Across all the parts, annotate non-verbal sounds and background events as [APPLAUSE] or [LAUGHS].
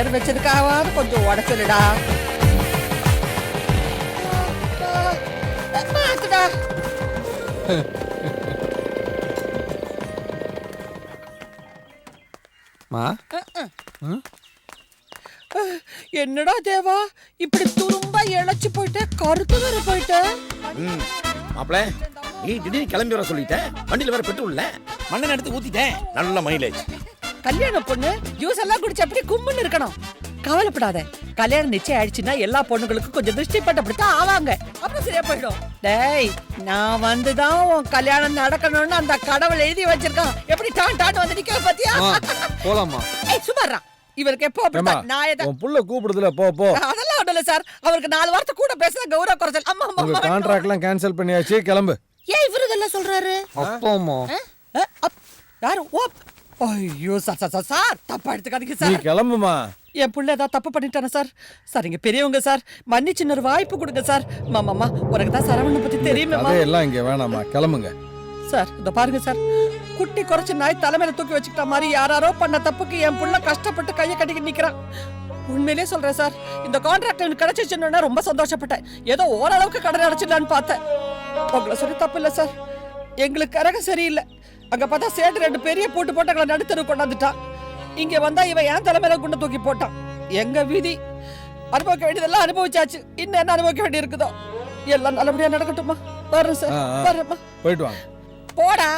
பேர் வச்சதுக்காவது கொஞ்சம் உடச்சுடா மாத்துடா மா? என்னடா தேவா இப்படி துரும்பா இழைச்சு போயிட்ட கருத்து வேற போயிட்ட? மாப்பிள நீ திடீர்னு கிளம்பி வர சொல்லிட்டேன் வண்டியில வேற பெட்ரோல் இல்ல. மண்ணெண்ணெய் எடுத்து ஊத்திட்டேன். நல்ல மைலேஜ் கல்யாண பொண்ணு ஜூஸ் எல்லாம் குடிச்சு அப்படி கும்முன்னு இருக்கணும். கவலைப்படாத. கல்யாணம் நிச்சயம் ஆயிடுச்சுன்னா எல்லா பொண்ணுங்களுக்கும் கொஞ்சம் திருஷ்டி பட்டு அப்படித்தான் ஆவாங்க. அப்புறம் சரியா போயிடும். டேய் நான் வந்துதான் உன் கல்யாணம் நடக்கணும்னு அந்த கடவுள் எழுதி வச்சிருக்கான். எப்படி டான் டான் வந்து நிக்கிற பாத்தியா? போலாமா ஏய் சுமாரா இவருக்கு எப்போ ஏமா அப்படித்தான் நான் எதை உன் புள்ள கூப்பிடுதுல போ போ. அதெல்லாம் ஒண்ணும் சார். அவருக்கு நாலு வாரத்தை கூட பேசுற கௌரவ குறைச்சல். அம்மா அம்மா, உங்க கான்ட்ராக்ட்லாம் கேன்சல் பண்ணியாச்சு கிளம்பு. ஏன் இவரு இதெல்லாம் சொல்றாரு? அப்பாமா யாரு? ஓ ஐயோ சார் சார் சார் சார் தப்பா எடுத்துக்காதீங்க நீ சார் கிளம்புமா? என் புள்ள ஏதாவது தப்பு பண்ணிட்டானே சார்? சரிங்க பெரியவங்க சார். மன்னிச்சு இன்னொரு வாய்ப்பு கொடுங்க சார். மாமாமா உனக்கு தான் சரவணனை பத்தி தெரியுமேம்மா அதையெல்லாம் இங்க வேணாமா கிளம்புங்க. சார் இத பாருங்க சார். குட்டி குறைச்சு நாய் தலைமையில தூக்கி வச்சுக்கிட்ட மாதிரி யாராரோ பண்ண தப்புக்கு என் புள்ள கஷ்டப்பட்டு கையை கட்டிக்கிட்டு நிக்கிறான். உண்மையிலேயே சொல்றேன் சார். இந்த கான்ட்ராக்ட் எனக்கு கிடைச்சிச்சுன்னு ரொம்ப சந்தோஷப்பட்டேன். ஏதோ ஓரளவுக்கு கடன் அடைச்சிடலான்னு பார்த்தேன். உங்களை சொல்லி தப்பு இல்லை சார். எங்களுக்கு கரகம் சரியில்லை. அங்க பார்த்தா சேட்டு ரெண்டு பெரிய போட்டு போட்டு எங்களை நடுத்தரு கொண்டாந்துட்டான் இங்க வந்தா இவன் என் தலைமையில குண்டை தூக்கி போட்டான். எங்க வீதி? அனுபவிக்க வேண்டியதெல்லாம் அனுபவிச்சாச்சு. இன்னும் என்ன அனுபவிக்க வேண்டி இருக்குதோ எல்லாம் நல்லபடியா நடக்கட்டுமா? வரேன் சார். வரேம்மா போயிட்டு வாங்க. போடா.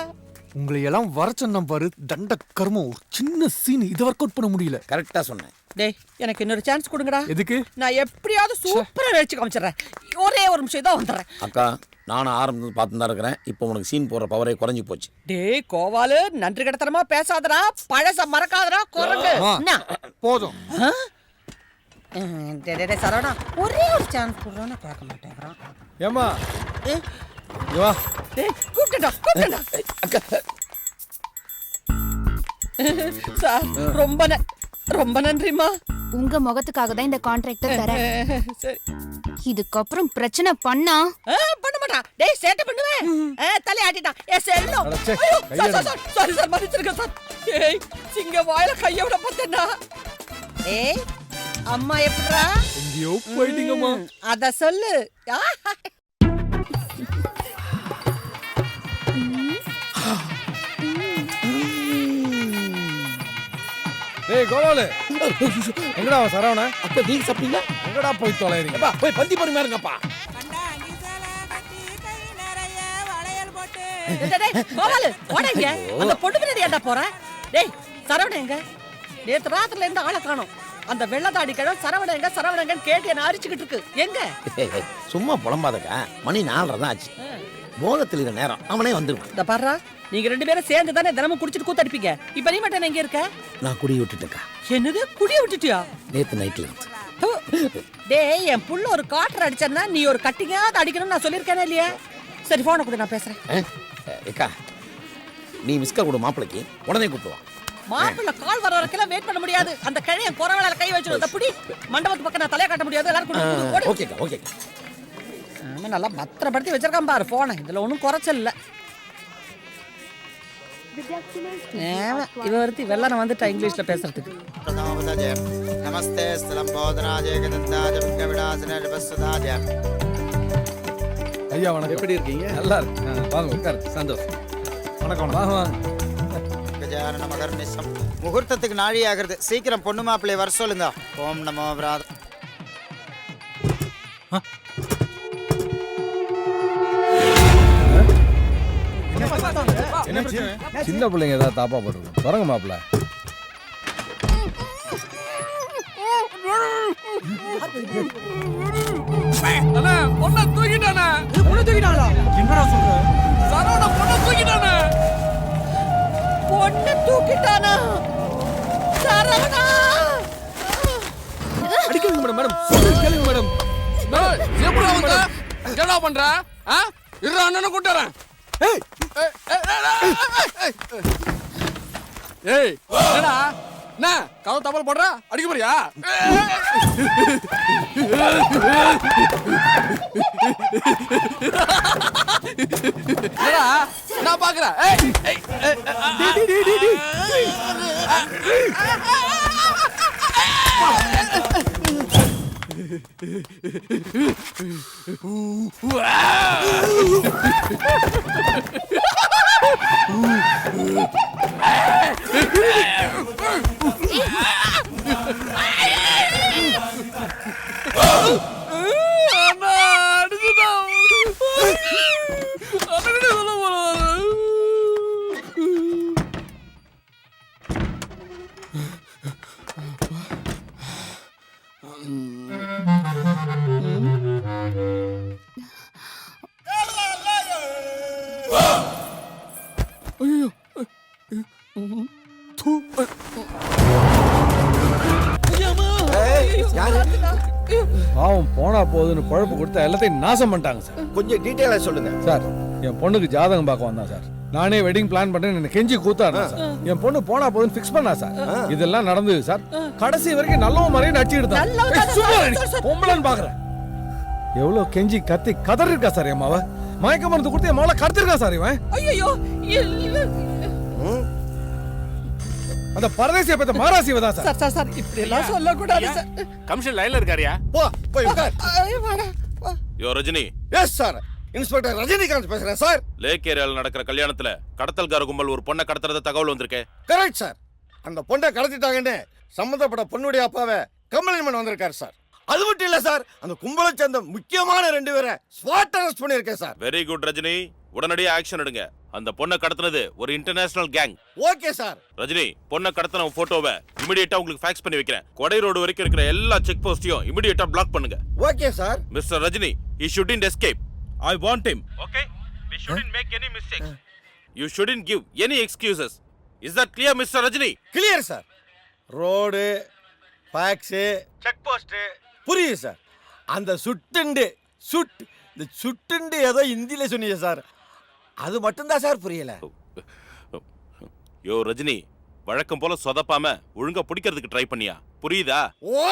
உங்களை எல்லாம் வர சொன்ன பாரு தண்ட கர்மம். ஒரு சின்ன சீன் இதை ஒர்க் அவுட் பண்ண முடியல. கரெக்டா சொன்னேன். டேய் எனக்கு இன்னொரு சான்ஸ் கொடுங்கடா. எதுக்கு? நான் எப்படியாவது சூப்பரா நடிச்சு காமிச்சிடுறேன். ஒரே ஒரு நிமிஷம் தான் வந்துடுறேன். அக்கா நானும் ஆரம்பத்தில் பார்த்து தான் இருக்கிறேன். இப்போ உனக்கு சீன் போடுற பவரே குறைஞ்சி போச்சு. டேய் கோவாலு நன்றி கடத்தனமா பேசாதடா. பழச மறக்காதடா குரங்கு? போதும். டேய், சரவணா ஒரே ஒரு சான்ஸ் கொடுறோன்னு கேட்க மாட்டேங்கிறான். ஏமா ஏ, இங்க வா. டேய் கூப்பிட்டுடா கூப்பிட்டுடா. அக்கா. சார் ரொம்ப ரொம்ப நன்றிம்மா. உங்க முகத்துக்காக தான் இந்த கான்ட்ராக்டர் தரேன். [LAUGHS] சரி. இதுக்கப்புறம் பிரச்சனை பண்ணா? ஆ, பண்ண மாட்டான் டேய் சேட்டை பண்ணுவேன். ஆ, தலை ஆட்டிட்டான் ஏ செல்லம் அட, ச்சே, ஐயோ, கையை sir, sir, sir, sorry sir மன்னிச்சிருங்க சார். ஏய் சிங்க வாயில கைய விட பார்த்தேன்னா. ஏய் அம்மா எப்படிடா எங்கேயோ போயிட்டீங்கம்மா. அத சொல்லு. ஆ, டேய் கோவாலு எங்கடா அவன் சரவண? அப்பா நீங்க சாப்பிட்டீங்க எங்கடா போய் தொலைறீங்க? அப்பா போய் பந்தி பொறுமையா இருங்கப்பா. கோபாலு ஓடாங்க. அந்த பொண்ணு பின்னாடி ஏன்டா போற? டேய் சரவண எங்க? நேத்து ராத்திரில இருந்து ஆளை காணோம். அந்த வெள்ளதாடி கிழம் சரவண எங்க சரவணங்கன்னு கேட்டு என்ன அரிச்சுக்கிட்டு இருக்கு. எங்க? சும்மா புலம்பாதக்கா. மணி நாலரை தான் ஆச்சு. போகத்தில் இருக்கிற நேரம். அவனே வந்துருவான். இந்த பாருடா நீங்க ரெண்டு பேரும் சேர்ந்து தானே தினமும் குடிச்சிட்டு கூத்தடிப்பீங்க? இப்ப நீ மட்டும் எங்க இருக்க? நான் குடி விட்டுட்டேக்கா என்னது? குடிய விட்டுட்டியா? நேத்து நைட்ல இருந்து. டேய் என் புள்ள ஒரு காற்று அடிச்சன்னா நீ ஒரு கட்டிங்காவது அடிக்கணும்னு நான் சொல்லியிருக்கேனே இல்லையா? சரி போனை கூட நான் பேசுறேன். ஆ? ஏக்கா நீ மிஸ்கா கொடு மாப்பிளைக்கு. உடனே கூப்பிடுவான் மாப்பிள்ள கால் வர வரைக்கும் வெயிட் பண்ண முடியாது. அந்த கிழைய குறவளால கை வச்சிடும் தப்புடி மண்டபத்து பக்கம் நான் தலைய காட்ட முடியாது. எல்லாரும் கொடு, கொடு, கொடு. ஓகேக்கா ஓகேக்கா. அவன் நல்லா பத்திரப்படுத்தி வச்சிருக்கான் பாரு ஃபோனை இதில் ஒன்றும் குறைச்சல் இல்லை இவர்த்தி வெள்ளன வந்துட்டா இங்கிலீஷ்ல பேசுறதுக்கு. நமஸ்தே ஸ்லம்போதராஜே கதந்தாஜ விக்க விடாசன ரிபசுதாஜ ஐயா வணக்கம். எப்படி இருக்கீங்க? நல்லா இருக்கு. வாங்க உட்கார். சந்தோஷம். வணக்கம் வாங்க வாங்க. கஜான மகர்நிசம் முகூர்த்தத்துக்கு நாழி ஆகிறது சீக்கிரம் பொண்ணு மாப்பிள்ளைய வர சொல்லுங்க. ஓம் நமோ பிராதம் சின்ன பிள்ளைங்க ஏதாவது தாப்பா போட்டுருக்கோம் தொடங்க மாப்பிள்ள. பொண்ணை தூக்கிட்டானே. என்னடா சொல்ற? சரவண பொண்ணை தூக்கிட்டானே. பொண்ணு தூக்கிட்டானா? சரவணா! Madam madam. கேளுங்க மேடம். டேய், எப்படிடா வந்த? என்னடா பண்ற? ஆ? இரு அண்ணனை கூட்டு வரேன். ஏய் என்னடா? என்ன? கதவு தபால் போடுற? அடிக்க போறியா? என்னடா? நான் பாக்குறேன் ஏய், பாவம் போனா போகுதுன்னு பழப்பு கொடுத்தா எல்லாத்தையும் நாசம் பண்ணிட்டாங்க சார். கொஞ்சம் டீட்டெயிலா சொல்லுங்க. சார் என் பொண்ணுக்கு ஜாதகம் பார்க்க வந்தான் சார். நானே வெட்டிங் பிளான் பண்றேன் கெஞ்சி கூத்தாடுறேன் சார். என் பொண்ணு போனா போதுன்னு ஃபிக்ஸ் பண்ணா சார். இதெல்லாம் நடந்தது சார். கடைசி வரைக்கும் நல்லவன் மாதிரியே நல்லவன் தான். பொம்பளைன்னு பாக்குறேன். எவ்வளவு கெஞ்சி கத்தி கதறி இருக்கா சார் என் மாவ? மயக்க மருந்து கொடுத்து என் மாவளை கடத்திருக்கா சார் இவன். ஐயோ அந்த பரதேசிய பத்த மாராசிவ தான் சார். சார் சார் இப்படி எல்லாம் சொல்லக்கூடாது சார். கமிஷன் லைன்ல இருக்காரியா? போ போய் உட்கார். யோ Rajini. Yes sir inspector Rajinikanth பேசுறேன் சார் லேக் ஏரியால நடக்கிற கல்யாணத்துல கடத்தல்கார கும்பல் ஒரு பொண்ணை கடத்துறத தகவல் வந்திருக்கே. கரெக்ட் சார் அந்த பொண்ணை கடத்திட்டாங்கன்னு சம்மந்தப்பட்ட பொண்ணுடைய அப்பாவை கம்ப்ளைண்ட் பண்ண வந்திருக்காரு சார் அது மட்டும் இல்ல சார். அந்த கும்பலை சேர்ந்த முக்கியமான ரெண்டு பேரை ஸ்பாட் அரெஸ்ட் பண்ணியிருக்கேன் சார். Very good Rajini. உடனடியே ஆக்ஷன் எடுங்க. அந்த பொண்ணை கடத்துனது ஒரு international gang okay sir. Rajini பொண்ணை கடத்தின போட்டோவை இமிடியேட்டா உங்களுக்கு ஃபேக்ஸ் பண்ணி வைக்கிறேன். கொடை ரோடு வரைக்கும் இருக்கிற எல்லா செக் போஸ்டையும் இமிடியேட்டா பிளாக் பண்ணுங்க. Okay sir. Mister Rajini he shouldn't escape. I want him. Okay? We shouldn't make any mistakes. You shouldn't give any excuses. Is that clear mr rajini? Clear sir road fax check post புரியுது sir. அந்த சுட்டுண்டு சுட் இந்த சுட்டுண்டு ஏதோ ஹிந்தியில் சொன்னீங்க sir. அது மட்டும்தான் sir புரியல. யோ ரஜினி வழக்கம் போல சொதப்பாம ஒழுங்கா பிடிக்கிறதுக்கு ட்ரை பண்ணியா? புரியுதா?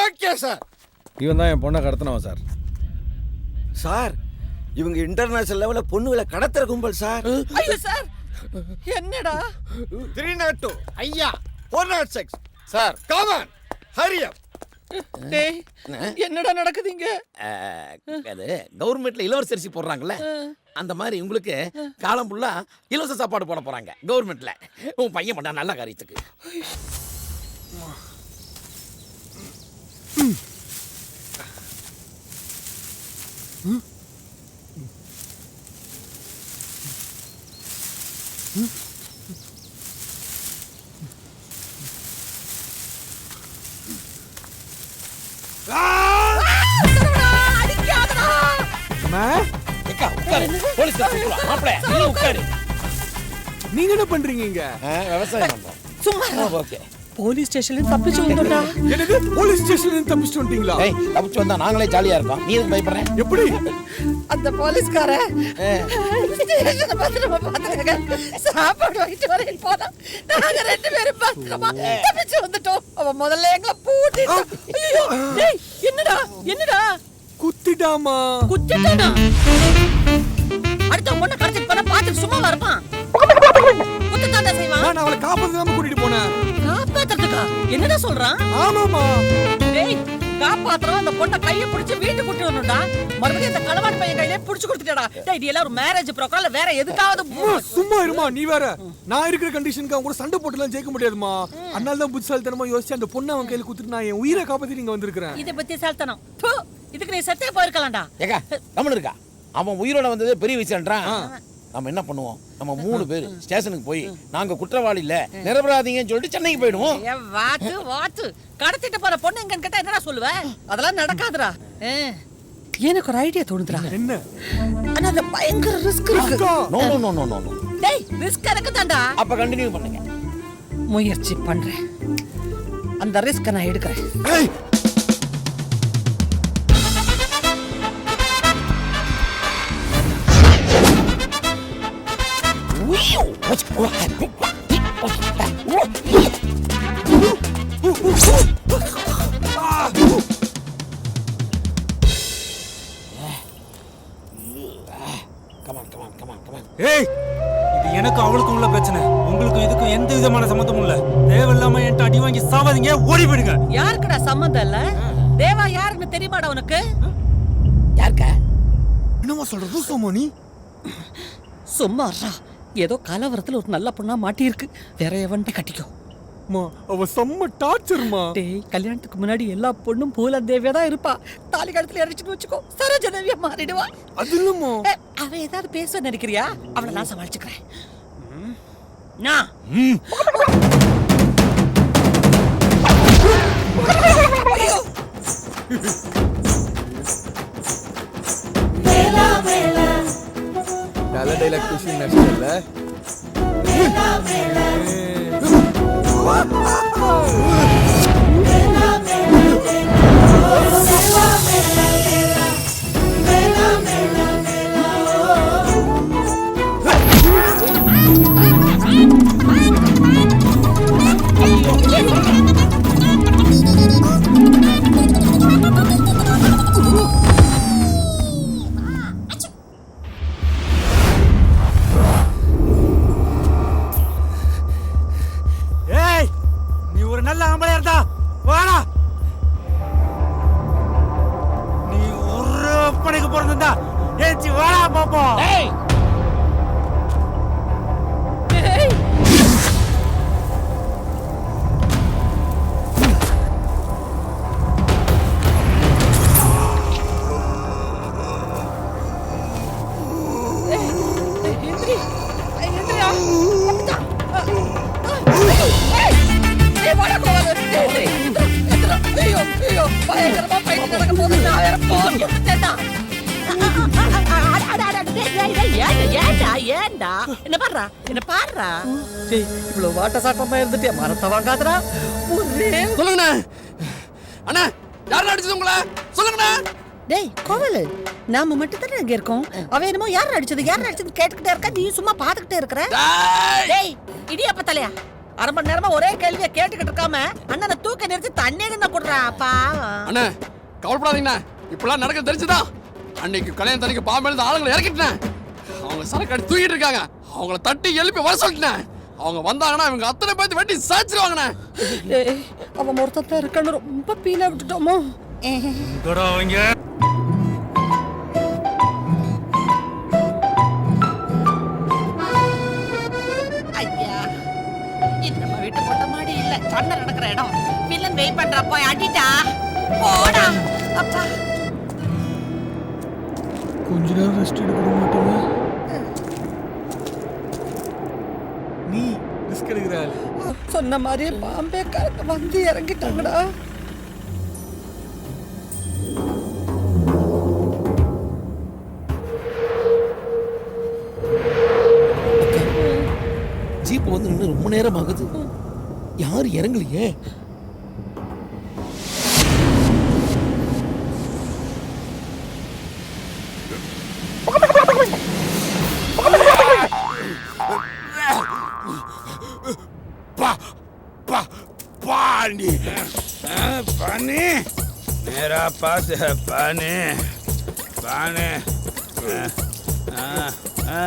Okay sir. இவன் தான் என் பொண்ணை கடத்தினவன் சார். சார் இவங்க இன்டர்நேஷனல் லெவலில் பொண்ணுகளை கடத்துற கும்பல் சார். ஐயோ சார் என்னடா? த்ரீ நாட் டூ ஐயா ஃபோர் நாட் சிக்ஸ் சார் காமன் ஹரியம் [LAUGHS] டேய் என்னடா நடக்குதுங்க அது கவர்மெண்ட்ல இலவச அரிசி போடுறாங்கல்ல அந்த மாதிரி உங்களுக்கு காலம் ஃபுல்லா இலவச சாப்பாடு போட போறாங்க கவர்மெண்ட்ல. உன் பையன் பண்ண நல்ல காரியத்துக்கு. ஏக்கா உட்காரு போலீஸ் மாப்பிள நீ உட்காரு நீங்க என்ன பண்றீங்க இங்க? விவசாயம் சும்மா ஓகே. போலீஸ் ஸ்டேஷன்ல தப்பிச்சு வந்தோம்டா என்னது? போலீஸ் ஸ்டேஷன்ல தப்பிச்சிட்டு வந்துட்டீங்களா? ஏய் தப்பிச்சு வந்தா நாங்களே ஜாலியா இருக்கோம். நீ எதுக்கு பயப்படுற? எப்படி? அந்த போலீஸ்கார ஸ்டேஷனை பத்திரமா பாத்துக்கங்க சாப்பாடு வாங்கிட்டு வரேன் போனா நாங்க ரெண்டு பேரும் பத்திரமா தப்பிச்சு வந்துட்டோம். அவன் முதல்ல எங்களை பூட்டிட்டான் ஐயோ டேய் என்னடா என்னடா? குத்திட்டாமா குத்திட்டானா? அடுத்த பொண்ணை கடத்திட்டு போனா பாத்துட்டு சும்மா இருப்பான்? குத்தத்தாண்டா செய்வான்? நான் அவளை காப்பாத்தாம கூட்டிட்டு போனேன். காப்பாத்துறதுக்கா? என்னடா சொல்றான்? ஆமாமா காப்பாத்துறோம் அந்த பொண்ணை கைய பிடிச்சு வீட்டுக்கு கூட்டி வரணும்டா. மறுபடியும் அந்த களவாணி பையன் கையிலே பிடிச்சு கொடுத்துட்டடா. டேய் இது எல்லாம் ஒரு மேரேஜ் இல்ல வேற எதுக்காவது சும்மா இருமா நீ வேற. நான் இருக்கிற கண்டிஷனுக்கு அவங்க கூட சண்டை போட்டுலாம் ஜெயிக்க முடியாதுமா. அதனால தான் புத்திசாலித்தனமா யோசிச்சு அந்த பொண்ணை அவன் கையில குத்துட்டு நான் என் உயிரை காப்பாத்தி இங்க வந்திருக்கிறேன். இதை பத்தி சால்த்தனம் இதுக்கு நீ செத்தே போயிருக்கலாம்டா. ஏக்கா கம்மன் இருக்கா. அவன் உயிரோட வந்ததே பெரிய விஷயம்ன்றான். நம்ம என்ன பண்ணுவோம்? நம்ம மூணு பேர் ஸ்டேஷனுக்கு போய் நாங்க குற்றவாளி இல்ல நிரபராதிங்கன்னு சொல்லிட்டு சென்னைக்கு போயிடுவோம். ஏ வாத்து வாத்து. கடத்திட்டு போற பொண்ணு எங்கன்னு கேட்டா என்னடா சொல்லுவ? அதெல்லாம் நடக்காதுடா. எனக்கு ஒரு ஐடியா தோணுதுடா. என்ன? ஆனா அது பயங்கர ரிஸ்க் இருக்கு. No no no no no டேய் ரிஸ்க் எனக்கு தான்டா. அப்ப கண்டினியூ பண்ணுங்க. முயற்சி பண்றேன். அந்த ரிஸ்க நான் எடுக்கிறேன். ஏய், கமான் கமான் கமான் கமான் ஏய் இது எனக்கு அவளுக்கும் உள்ள பிரச்சனை. உங்களுக்கும் இதுக்கும் எந்த விதமான சம்மந்தமும் இல்ல. தேவையில்லாம என்கிட்ட அடி வாங்கி சாவாதீங்க ஓடி போயிடுங்க. யாருக்குடா சம்மந்தம் இல்ல? தேவா யாருன்னு தெரியுமாடா உனக்கு? யாருக்கா? என்னம்மா சொல்றது சோமோ நீ? சும்மாறா ஏதோ கலவரத்துல ஒரு நல்ல பொண்ணா மாட்டியிருக்கு. வேற எவன்டி கட்டிக்கோ. அவ செம்ம டார்ச்சர்மா டேய் கல்யாணத்துக்கு முன்னாடி எல்லா பொண்ணும் பூலந்தேவியா தான் இருப்பா. தாலி கழுத்துல இறச்சிட்டு வச்சுக்கோ. சரோஜதேவியா மாறிடுவா. அது இல்லம்மா ஏ, அவ ஏதாவது பேச நினைக்கிறியா? அவளை நான் சமாளிச்சுக்கிறேன். நான். நல்ல டைலாக் பேசி வாட்ட சாட்டமா இருந்துட்டு மரத்தை வாங்காதடா. ஒரே சொல்லுங்கண்ணே. அண்ணா யார் அடிச்சது உங்களை? சொல்லுங்கண்ணா. டேய் கோவலு. நாம மட்டும் தானே இங்க இருக்கோம். அவ என்னமோ யார் அடிச்சது? யார் அடிச்சது கேட்டுக்கிட்டே இருக்க? நீ சும்மா பாத்துக்கிட்டே இருக்கிற? டேய்! டேய் இடியாப்ப தலையா அரை மணி நேரமா ஒரே கேள்வியை கேட்டுக்கிட்டு இருக்காம அண்ணனை தூக்க நிறுத்தி தண்ணி என்ன குடுறா பாவம். அண்ணே கவலைப்படாதீங்கண்ணா. இப்பெல்லாம் நடக்க தெரிஞ்சுதான் அன்னைக்கு கல்யாணம் தனிக்கு பாம்பேல ஆளுங்களை இறக்கிட்டேன். அவங்க சரக்கு அடி தூக்கிட்டு இருக்காங்க. அவங்கள தட்டி எழுப்பி வர சொல்லிட்டேன். அவங்க வந்தாங்கன்னா இவங்க அத்தனை பேர்த்து வெட்டி சாச்சிருவாங்கண்ணே அவன் தான் இருக்கான்னு ரொம்ப பீலா விட்டுட்டோமோ? அவங்க. நடக்கிற இடம். வில்லன் வெயிட் பண்றா போய் அடிடா. போடா. அப்பா. கொஞ்ச நேரம் ரெஸ்ட் எடுக்க மாட்டோமா நீ ரிஸ்க் எடுக்கிற ஆளு. சொன்ன மாதிரியே பாம்பே கரெக்ட் வந்து இறங்கிட்டாங்கடா. ஜீப் வந்து நின்று ரொம்ப நேரம் ஆகுது யார் இறங்கலையே? பாண்டி. பானு நேரா பார்த்து பானு பானு ஆ ஆ.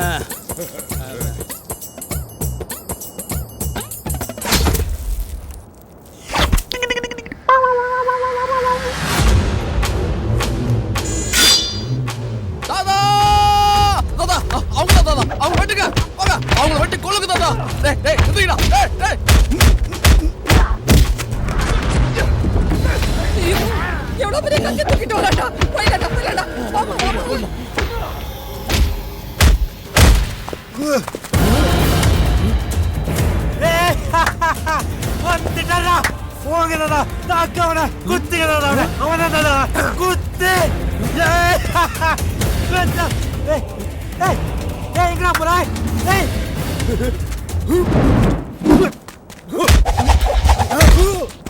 ஏய் எங்கடா போறாய்? ஏய்!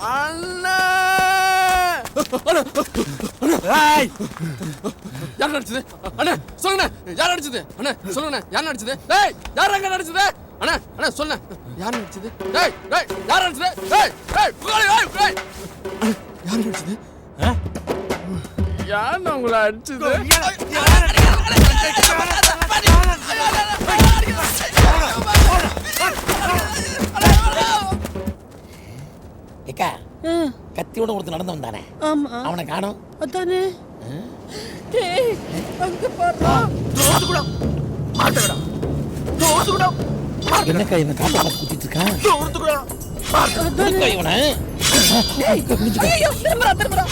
அண்ணா! ஏய்! யார் நடிச்சது? அண்ணா சொல்லுங்க யார் நடிச்சது? அண்ணா சொல்லுங்க யார் நடிச்சது? டேய் யார் அங்க நடிச்சது? அண்ணா அண்ணா சொல்லுங்க யார் நடிச்சது? டேய் டேய் யார் நடிச்சது? டேய் டேய் புகாரி டேய் டேய் அண்ணா, யார் நடிச்சது? யார் உங்களை அடிச்சது? ஏக்கா கத்தி ஹெல்மெட்டோட ஒருத்தன் நடந்து வந்தானே? ஆமா. அவனை காணோம். அதானே? அங்க பாரு என்னக்கா இவன் காப்பா பார்த்து குத்திட்டு இருக்கான் இருக்கா இவனை? ஐயோ திரும்புறா திரும்புறா